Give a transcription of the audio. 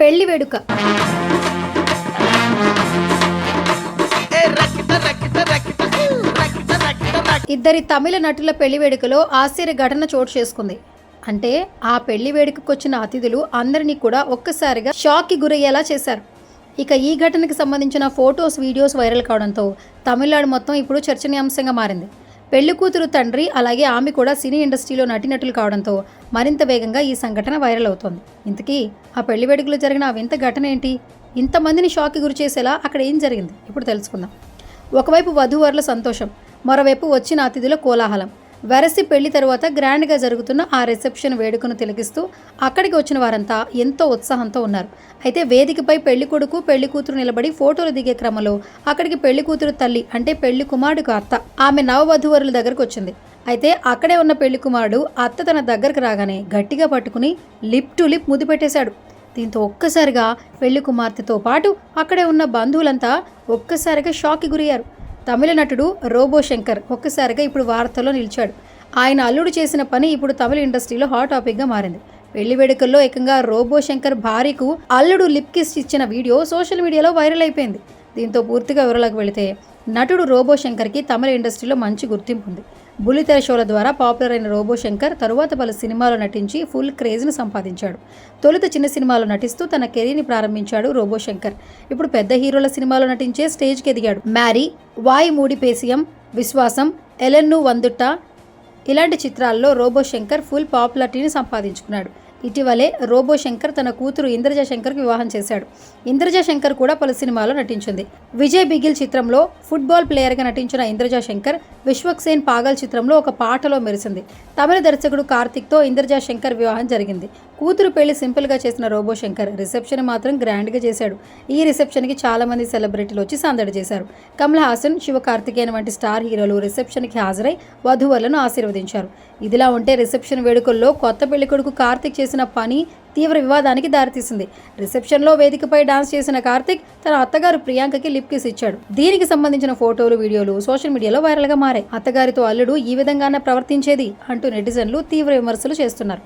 పెళ్ళి వేడుక. ఇద్దరి తమిళ నటుల పెళ్ళి వేడుకలో ఆశ్చర్య ఘటన చోటు చేసుకుంది. అంటే ఆ పెళ్ళి వేడుకకు వచ్చిన అతిథులు అందరినీ కూడా ఒక్కసారిగా షాక్కి గురయ్యేలా చేశారు. ఇక ఈ ఘటనకు సంబంధించిన ఫొటోస్ వీడియోస్ వైరల్ కావడంతో తమిళనాడు మొత్తం ఇప్పుడు చర్చనీయాంశంగా మారింది. పెళ్ళి కూతురు తండ్రి అలాగే ఆమె కూడా సినీ ఇండస్ట్రీలో నటినటులు కావడంతో మరింత వేగంగా ఈ సంఘటన వైరల్ అవుతోంది. ఇంతకీ ఆ పెళ్ళి వేడుకలు జరిగిన ఆ వింత ఘటన ఏంటి? ఇంతమందిని షాక్కి గురి చేసేలా అక్కడ ఏం జరిగింది? ఇప్పుడు తెలుసుకుందాం. ఒకవైపు వధూవరుల సంతోషం మరోవైపు వచ్చిన అతిథుల కోలాహలం. వెరసి పెళ్ళి తరువాత గ్రాండ్గా జరుగుతున్న ఆ రిసెప్షన్ వేడుకను తిలకిస్తూ అక్కడికి వచ్చిన వారంతా ఎంతో ఉత్సాహంతో ఉన్నారు. అయితే వేదికపై పెళ్ళి కొడుకు పెళ్ళి కూతురు నిలబడి ఫోటోలు దిగే క్రమంలో అక్కడికి పెళ్ళి కూతురు తల్లి అంటే పెళ్ళి కుమారుడికి అత్త ఆమె నవవధువరుల దగ్గరకు వచ్చింది. అయితే అక్కడే ఉన్న పెళ్ళి కుమారుడు అత్త తన దగ్గరకు రాగానే గట్టిగా పట్టుకుని లిప్ టు లిప్ ముద్దు పెట్టేశాడు. దీంతో ఒక్కసారిగా పెళ్ళి కుమార్తెతో పాటు అక్కడే ఉన్న బంధువులంతా ఒక్కసారిగా షాక్కి గురయ్యారు. తమిళ నటుడు రోబో శంకర్ ఒక్కసారిగా ఇప్పుడు వార్తల్లో నిలిచాడు. ఆయన అల్లుడు చేసిన పని ఇప్పుడు తమిళ ఇండస్ట్రీలో హాట్ టాపిక్గా మారింది. పెళ్ళి వేడుకల్లో ఏకంగా రోబో శంకర్ భార్యకు అల్లుడు లిప్ కిస్ ఇచ్చిన వీడియో సోషల్ మీడియాలో వైరల్ అయిపోయింది. దీంతో పూర్తిగా వివరాలకు వెళితే నటుడు రోబో శంకర్కి తమిళ ఇండస్ట్రీలో మంచి గుర్తింపు ఉంది బుల్లితెర షోల ద్వారా పాపులర్ అయిన రోబో శంకర్ తరువాత పలు సినిమాలో నటించి ఫుల్ క్రేజ్ను సంపాదించాడు. తొలుత చిన్న సినిమాలో నటిస్తూ తన కెరీర్ని ప్రారంభించాడు రోబో శంకర్ ఇప్పుడు పెద్ద హీరోల సినిమాలో నటించే స్టేజ్కి ఎదిగాడు. మ్యారీ వాయి మూడి పేసియం విశ్వాసం ఎలెన్ను వందుట్ట ఇలాంటి చిత్రాల్లో రోబో శంకర్ ఫుల్ పాపులారిటీని సంపాదించుకున్నాడు. ఇటీవలే రోబో శంకర్ తన కూతురు ఇంద్రజ శంకర్కి వివాహం చేశాడు. ఇంద్రజ శంకర్ కూడా పలు సినిమాల్లో నటించింది. విజయ్ బిగిల్ చిత్రంలో ఫుట్బాల్ ప్లేయర్గా నటించిన ఇంద్రజ శంకర్ విశ్వక్సేన్ పాగల్ చిత్రంలో ఒక పాటలో మెరిసింది. తమిళ దర్శకుడు కార్తిక్తో ఇంద్రజ శంకర్ వివాహం జరిగింది. కూతురు పెళ్ళి సింపుల్గా చేసిన రోబో శంకర్ రిసెప్షన్ మాత్రం గ్రాండ్గా చేశాడు. ఈ రిసెప్షన్కి చాలామంది సెలబ్రిటీలు వచ్చి సందడి చేశారు. కమల్ హాసన్ శివ కార్తికేయన్ వంటి స్టార్ హీరోలు రిసెప్షన్కి హాజరై వధువరులను ఆశీర్వదించారు. ఇదిలా ఉంటే రిసెప్షన్ వేడుకల్లో కొత్త పెళ్ళికొడుకు కార్తిక్ చేసిన పని తీవ్ర వివాదానికి దారితీసింది. రిసెప్షన్లో వేదికపై డాన్స్ చేసిన కార్తిక్ తన అత్తగారు ప్రియాంకకి లిప్ కిస్ ఇచ్చాడు. దీనికి సంబంధించిన ఫోటోలు వీడియోలు సోషల్ మీడియాలో వైరల్గా మారాయి. అత్తగారితో అల్లుడు ఈ విధంగానే ప్రవర్తించేది అంటూ నెటిజన్లు తీవ్ర విమర్శలు చేస్తున్నారు.